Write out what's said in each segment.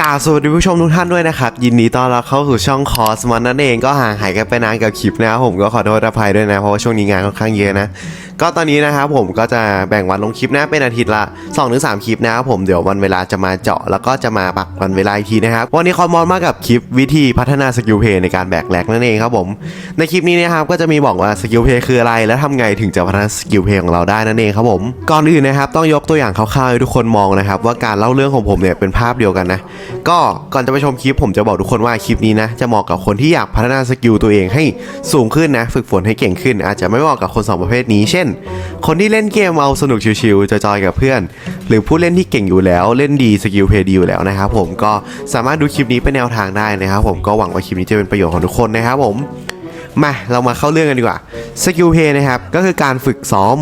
กาสวัสดีผู้ชมทุกท่านด้วยนะครับ ยินดีต้อนรับเข้าสู่ช่องคอสมันนั่นเองก็ห่างหายกันไปนานกับคลิปนะครับผมก็ขอโทษอภัยด้วยนะ เพราะว่าช่วงนี้งานค่อนข้างเยอะนะ ก็ตอนนี้นะครับผมก็จะแบ่งวันลงคลิปนะเป็นอาทิตย์ละ2-3 คลิปนะครับผมเดี๋ยววันเวลาจะมาเจาะแล้วก็จะมาปักวันเวลาอีกทีนะครับวันนี้คอมมอนมากับคลิปวิธีพัฒนาสกิลเพย์ในการแบกแลกนั่นเองครับผมในคลิปนี้นะครับก็จะมีบอกว่าสกิลเพย์คืออะไร และทำไงถึงจะพัฒนาสกิลเพย์ของเราได้นั่นเองครับผมก่อนอื่นนะครับต้องยกตัวอย่างคร่าวๆให้ทุกคนมองนะครับว่าการเล่าเรื่องของผมเนี่ยเป็นภาพเดียวกันนะก็ก่อนจะไปชมคลิปผมจะบอกทุกคนว่าคลิปนี้นะจะเหมาะกับคนที่อยากพัฒนาสกิลตัวเองให้สูงขึ้นนะ ฝึกฝนให้เก่งขึ้น อาจจะไม่เหมาะกับคนสองประเภทนี้ เช่น คนที่เล่นเกมเอาสนุกชิวๆจะจอยกับเพื่อน หรือผู้เล่นที่เก่งอยู่แล้วเล่นดีสกิลเพย์ดีอยู่แล้วนะครับผมก็สามารถดูคลิปนี้เป็นแนวทางได้นะครับผมก็หวังว่าคลิปนี้จะเป็นประโยชน์ของทุกคนนะครับผม มาเรามาเข้าเรื่องกันดีกว่าสกิลเพย์นะครับก็คือการฝึกซ้อม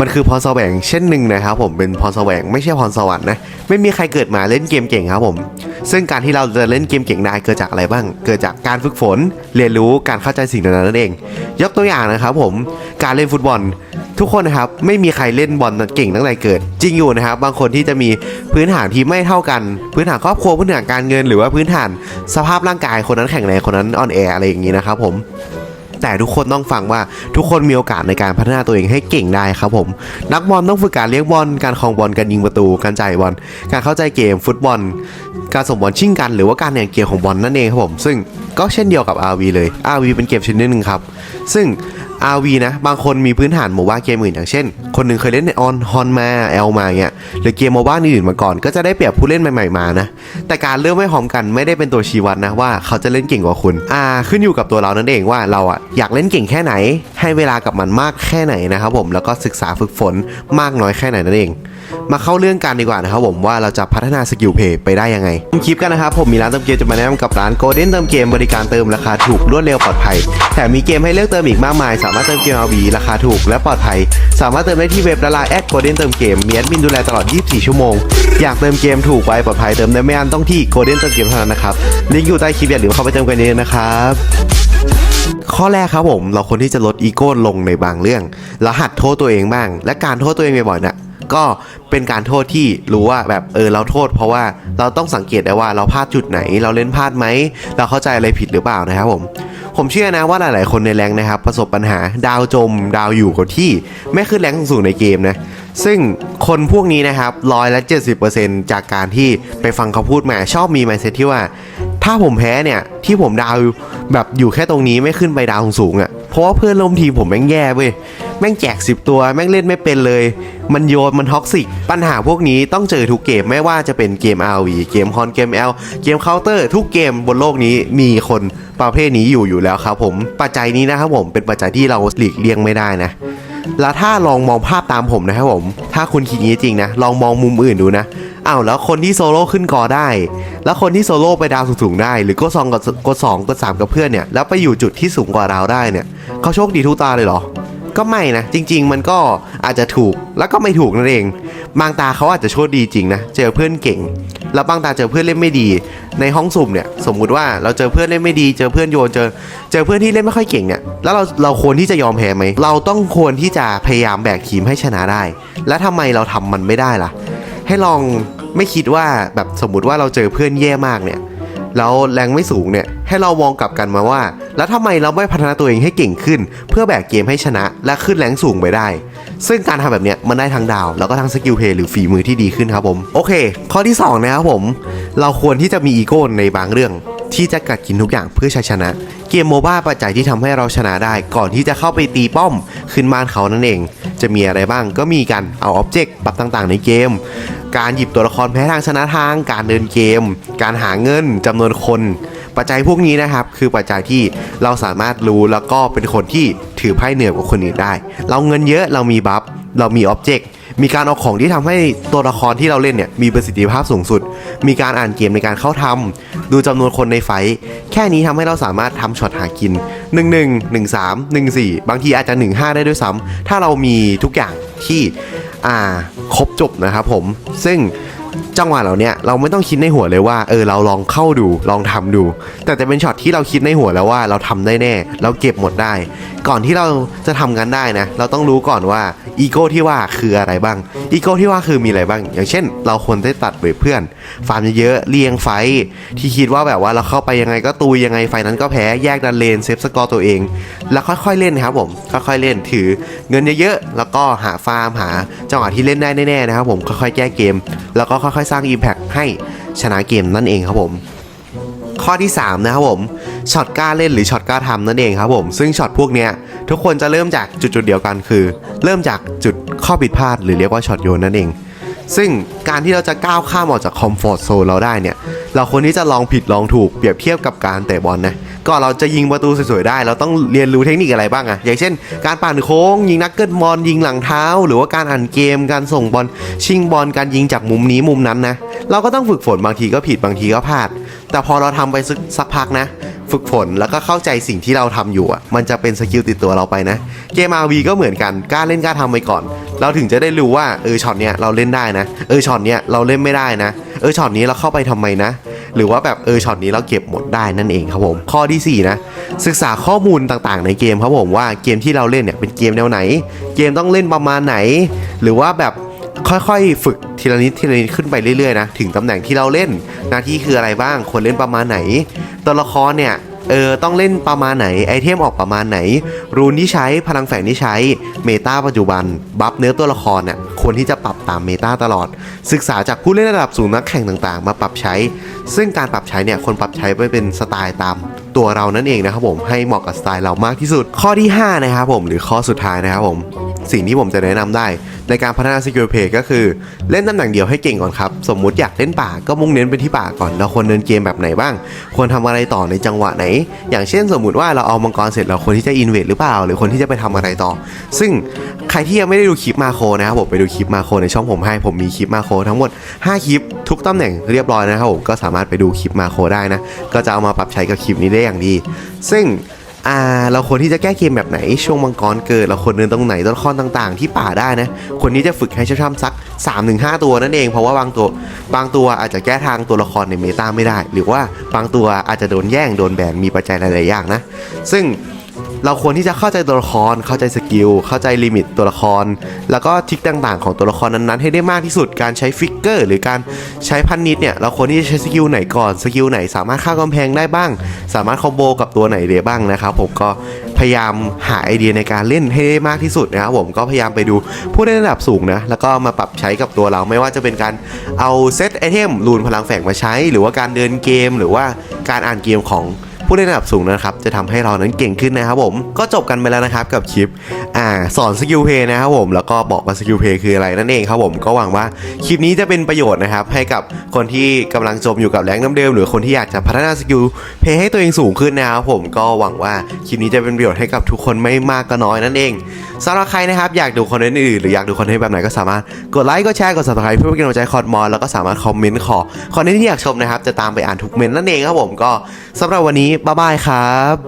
มันคือพรแสวงเช่นหนึ่งนะครับผมเป็นพรแสวงไม่ใช่พรสวรรค์นะไม่มีใครเกิดมาเล่นเกมเก่งครับผม ซึ่งการที่เราจะเล่นเกมเก่งได้เกิดจากอะไรบ้าง เกิดจากการฝึกฝนเรียนรู้การเข้าใจสิ่งนั้นนั่นเอง ยกตัวอย่างนะครับผมการเล่นฟุตบอล ทุกคนนะครับไม่มีใครเล่นบอลเก่งตั้งแต่เกิด จริงอยู่นะครับ บางคนที่จะมีพื้นฐานที่ไม่เท่ากัน พื้นฐานครอบครัวพื้นฐานการเงิน หรือว่าพื้นฐานสภาพร่างกายคนนั้นแข็งแรงคนนั้นอ่อนแออะไรอย่างนี้นะครับผม แต่ทุกคนต้องฟังว่าทุกคนมีโอกาสในการพัฒนาตัวเองให้เก่งได้ครับผม นักบอลต้องฝึกการเลี้ยงบอล การคลองบอล การยิงประตู การจ่ายบอล การเข้าใจเกมฟุตบอล การส่งบอลชิ่งกัน หรือว่าการแข่งเกมของบอลนั่นเองครับผม ซึ่งก็เช่นเดียวกับ RV เลย RV เป็นเกมชนิดหนึ่งครับ ซึ่ง RV นะ บางคนมีพื้นฐานโมบ้าเกมอื่นอย่างเช่น คนหนึ่งเคยเล่นในออนฮอนมาแอลมาเงี้ยหรือเกมโมบ้าอื่นมาก่อน ก็จะได้เปรียบผู้เล่นใหม่ๆมานะ แต่การเริ่มไม่พร้อมกันไม่ได้เป็นตัวชี้วัดนะว่าเขาจะเล่นเก่งกว่าคุณ อ่า ขึ้นอยู่กับตัวเรานั่นเองว่าเราอะอยากเล่นเก่งแค่ไหน ให้เวลากับมันมากแค่ไหนนะครับผมแล้วก็ศึกษาฝึกฝนมากน้อยแค่ไหนนั่นเอง มาเข้าเรื่องกันดีกว่านะครับผมว่าเราจะพัฒนาสกิลเพย์ไปได้ยังไงคลิปกันนะครับผมมีร้านเติมเกมจะมาแนะนำกับร้าน Golden เติมเกมบริการเติมราคาถูกรวดเร็วปลอดภัยแถมมีเกมให้เลือกเติมอีกมากมาย สามารถเติมเกม RV ราคาถูกและปลอดภัย สามารถเติมได้ที่เว็บละลน์แอด Golden เติมเกมมีแอดมินดูแลตลอด 24 ชั่วโมง อยากเติมเกมถูกไวปลอดภัยเติมได้ไม่อันต้องที่ Golden เติมเกมเท่านั้นนะครับลิงก์อยู่ใต้คลิปอย่าลืมเข้าไปเติมกันเองนะครับข้อแรกครับผม เราควรที่จะลดอีโก้ลงในบางเรื่อง แล้วหัดโทษตัวเองบ้าง และการโทษตัวเองบ่อยๆเนี่ย ก็เป็นการโทษที่รู้ว่าแบบเออเราโทษ เพราะว่าเราต้องสังเกตได้ว่าเราพลาดจุดไหน เราเล่นพลาดไหมเราเข้าใจอะไรผิดหรือเปล่านะครับผมผมเชื่อนะว่าหลาย ๆ คนในแรงนะครับ ประสบปัญหาดาวจม ดาวอยู่กับที่ไม่ขึ้นแรงสูงในเกมนะซึ่งคนพวกนี้นะครับร้อยละ70%จากการที่ไปฟังเขาพูดมาชอบมีไมเซ็ตที่ว่า ถ้าผมแพ้เนี่ยที่ผมดาวแบบอยู่แค่ตรงนี้ไม่ขึ้นไปดาวสูงอะ่ะเพราะว่าเพื่อนร่วมทีมผมแม่งแย่เว้ย แม่งแจก 10 ตัวแม่งเล่นไม่เป็นเลย มันโยนมันท็อกซิก ปัญหาพวกนี้ต้องเจอทุกเกมไม่ว่าจะเป็นเกม RV เกมฮอนเกม L เกมเคาน์เตอร์ทุกเกมบนโลกนี้มีคนประเภทนี้อยู่อยู่แล้วครับผมปัจจัยนี้นะครับผมเป็นปัจจัยที่เราหลีกเลี่ยงไม่ได้นะแล้วถ้าลองมองภาพตามผมนะครับผม ถ้าคุณคิดอย่างนี้จริงนะ ลองมองมุมอื่นดูนะอ้าวแล้วคนที่โซโล่ขึ้นกอได้ แล้วคนที่โซโล่ไปดาวสูงๆได้ หรือก็ซองกับกดสองกดสามกับเพื่อนเนี่ย แล้วไปอยู่จุดที่สูงกว่าเราได้เนี่ยเขาโชคดีทุกตาเลยเหรอ ก็ไม่นะ จริง ๆ มันก็อาจจะถูกแล้วก็ไม่ถูกนั่นเอง บางตาเขาอาจจะโชคดีจริงนะ เจอเพื่อนเก่ง แล้วบางตาเจอเพื่อนเล่นไม่ดี ในห้องสุ่มเนี่ย สมมุติว่าเราเจอเพื่อนเล่นไม่ดี เจอเพื่อนโยน เจอ เจอเพื่อนที่เล่นไม่ค่อยเก่งเนี่ย แล้วเราเราควรที่จะยอมแพ้ไหม เราต้องควรที่จะพยายามแบกทีมให้ชนะได้ แล้วทำไมเราทำมันไม่ได้ล่ะ ให้ลองไม่คิดว่าแบบสมมุติว่าเราเจอเพื่อนแย่มากเนี่ย แล้วแรงไม่สูงเนี่ยให้เรามองกลับกันมาว่า แล้วทำไมเราไม่พัฒนาตัวเองให้เก่งขึ้น เพื่อแบกเกมให้ชนะและขึ้นแรงสูงไปได้ ซึ่งการทำแบบเนี้ยมันได้ทั้งดาว แล้วก็ทั้งสกิลเพย์หรือฝีมือที่ดีขึ้นครับผมโอเค ข้อที่ 2 นะครับผม เราควรที่จะมีอีโก้ในบางเรื่องที่จะกัดกินทุกอย่างเพื่อชัยชนะ เกมโมบ้าปัจจัยที่ทำให้เราชนะได้ ก่อนที่จะเข้าไปตีป้อม ขึ้นบ้านเขานั่นเอง จะมีอะไรบ้างก็มีการเอาอ็อบเจกต์ปรับต่างๆ ในเกม การหยิบตัวละครแพ้ทางชนะทาง การเดินเกม การหาเงินจำนวนคน ปัจจัยพวกนี้นะครับ คือปัจจัยที่เราสามารถรู้แล้วก็เป็นคนที่ถือไพ่เหนือกว่าคนอื่นได้ เราเงินเยอะเรามีบัฟเรามีอ็อบเจกต์มีการเอาของที่ทำให้ตัวละครที่เราเล่นเนี่ยมีประสิทธิภาพสูงสุด มีการอ่านเกมในการเข้าทำดูจำนวนคนในไฟ แค่นี้ทำให้เราสามารถทำช็อตหากิน 1 1 1 3 1 4 บางทีอาจจะ 1 5 ได้ด้วยซ้ำถ้าเรามีทุกอย่างที่ อ่า ครบจบนะครับผมซึ่งจังหวะเหล่านี้เราไม่ต้องคิดในหัวเลยว่าเออเราลองเข้าดูลองทำดู แต่จะเป็นช็อตที่เราคิดในหัวแล้วว่าเราทำได้แน่ เราเก็บหมดได้ ก่อนที่เราจะทำกันได้นะ เราต้องรู้ก่อนว่าอีโก้ที่ว่าคืออะไรบ้างอีโก้ที่ว่าคือมีอะไรบ้าง อย่างเช่น เราควรได้ตัดเวทเพื่อน ฟาร์มเยอะๆเรียงไฟท์ที่คิดว่าแบบว่าเราเข้าไปยังไงก็ตุยยังไงไฟนั้นก็แพ้แยกดันเลนเซฟสกอร์ตัวเอง แล้วค่อยๆเล่นนะครับผมค่อยๆเล่นถือเงินเยอะๆแล้วก็หาฟาร์มหาจังหวะที่เล่นได้แน่ๆนะครับผมค่อยๆแก้เกม แล้วก็ค่อยๆ สร้าง Impact ให้ชนะเกมนั่นเองครับผม ข้อที่ 3 นะครับผมช็อตกล้าเล่นหรือช็อตกล้าทำนั่นเองครับผม ซึ่งช็อตพวกเนี้ยทุกคนจะเริ่มจากจุดจุดๆเดียวกันคือ เริ่มจากจุดข้อผิดพลาดหรือเรียกว่าช็อตโยนนั่นเองซึ่งการที่เราจะก้าวข้ามออกจากคอมฟอร์ทโซนเราได้เนี่ย เราควรที่จะลองผิดลองถูกเปรียบเทียบกับการเตะบอลนะก็เราจะยิงประตูสวยๆได้ เราต้องเรียนรู้เทคนิคอะไรบ้างอะอย่างเช่น การปั่นโค้ง ยิงนักเกิลบอลยิงหลังเท้า หรือว่าการอ่านเกม การส่งบอลชิงบอลการยิงจากมุมนี้มุมนั้นนะเราก็ต้องฝึกฝนบางทีก็ผิดบางทีก็พลาด แต่พอเราทำไปสักพักนะ ฝึกฝนแล้วก็เข้าใจสิ่งที่เราทำอยู่อะมันจะเป็นสกิลติดตัวเราไปนะ เกม RV ก็เหมือนกันกล้าเล่นกล้าทำไปก่อน เราถึงจะได้รู้ว่าเออช็อตเนี้ยเราเล่นได้นะ เออช็อตเนี้ยเราเล่นไม่ได้นะ เออช็อตนี้เราเข้าไปทำไมนะ หรือว่าแบบเออช็อตนี้เราเก็บหมดได้นั่นเองครับผม ข้อที่ 4 นะ ศึกษาข้อมูลต่างๆ ในเกมครับผมว่าเกมที่เราเล่นเนี่ยเป็นเกมแนวไหน เกมต้องเล่นประมาณไหน หรือว่าแบบ ค่อยๆ ฝึกทีละนิดทีละนิดขึ้นไปเรื่อยๆนะถึงตำแหน่งที่เราเล่น หน้าที่คืออะไรบ้างควรเล่นประมาณไหน ตัวละครเนี่ยเออต้องเล่นประมาณไหนไอเทมออกประมาณไหน รูนที่ใช้พลังแฝงที่ใช้เมตาปัจจุบัน บัฟเนื้อตัวละครน่ะควรที่จะปรับตามเมตาตลอด ศึกษาจากผู้เล่นระดับสูงนักแข่งต่างๆ มาปรับใช้ ซึ่งการปรับใช้เนี่ยคนปรับใช้ไปเป็นสไตล์ตามตัวเรานั่นเองนะครับผมให้เหมาะกับสไตล์เรามากที่สุด ข้อที่5นะครับผมหรือข้อสุดท้ายนะครับผม สิ่งที่ผมจะแนะนำได้ ในการพัฒนาสกิลเพย์ก็คือเล่นตำแหน่งเดียวให้เก่งก่อนครับ สมมุติอยากเล่นป่าก็มุ่งเน้นไปที่ป่าก่อนเราควรเดินเกมแบบไหนบ้าง ควรทำอะไรต่อในจังหวะไหน อย่างเช่นสมมุติว่าเราเอามังกรเสร็จเราควรที่จะอินเวดหรือเปล่า หรือควรที่จะไปทำอะไรต่อ ซึ่งใครที่ยังไม่ได้ดูคลิปมาโครนะครับผมไปดูคลิปมาโครในช่องผมให้ผมมีคลิปมาโครทั้งหมด 5 คลิปทุกตำแหน่งเรียบร้อยนะครับผมก็สามารถไปดูคลิปมาโครได้นะก็จะเอามาปรับใช้กับคลิปนี้ได้อย่างดี ซึ่ง อ่าเราควรที่จะแก้เกมแบบไหน ช่วงมังกรเกิด เราควรเดินตรงไหนตัวละครต่างๆ ที่ป่าได้นะคนนี้จะฝึกให้ช่ำๆสัก 3-5 ตัวนั่นเอง เพราะว่าบางตัวบางตัวอาจจะแก้ทางตัวละครในเมตาไม่ได้ หรือว่าบางตัวอาจจะโดนแย่งโดนแบนมีปัจจัยหลายๆอย่างนะ ซึ่ง เราควรที่จะเข้าใจตัวละคร เข้าใจสกิล เข้าใจลิมิตตัวละคร แล้วก็ทิกต่างๆ ของตัวละครนั้นๆ ให้ได้มากที่สุด การใช้ฟิกเกอร์ หรือการใช้พันนิดเนี่ย เราควรที่จะใช้สกิลไหนก่อน สกิลไหนสามารถข้ามกำแพงได้บ้าง สามารถคอมโบกับตัวไหนได้บ้างนะครับผมก็พยายามหาไอเดียในการเล่นให้ได้มากที่สุดนะครับผมก็พยายามไปดูผู้เล่นระดับสูงนะ แล้วก็มาปรับใช้กับตัวเราไม่ว่าจะเป็นการเอาเซตไอเทมรูนพลังแฝงมาใช้ หรือว่าการเดินเกม หรือว่าการอ่านเกมของ ผู้เล่นระดับสูงนะครับจะทำให้เรานั้นเก่งขึ้นนะครับผมก็จบกันไปแล้วนะครับกับคลิปอ่าสอนสกิลเพย์นะครับผมแล้วก็บอกว่าสกิลเพย์คืออะไรนั่นเองครับผมก็หวังว่าคลิปนี้จะเป็นประโยชน์นะครับให้กับคนที่กำลังจมอยู่กับแรงน้ำเดิมหรือคนที่อยากจะพัฒนาสกิลเพย์ให้ตัวเองสูงขึ้นนะครับผมก็หวังว่าคลิปนี้จะเป็นประโยชน์ให้กับทุกคนไม่มากก็น้อยนั่นเองสำหรับใครนะครับอยากดูคอนเทนต์อื่นหรืออยากดูคอนเทนต์แบบไหนก็สามารถกดไลค์กดแชร์กด subscribe เพื่อเป็นกำลังใจคอร์ดมอนแล้วก็สามารถคอมเมนต์ขอคอนเทนต์ที่อยากชมนะครับจะตามไปอ่านทุกเมนต์นั่นเองครับผมก็สำหรับวันนี้บ๊ายบายครับ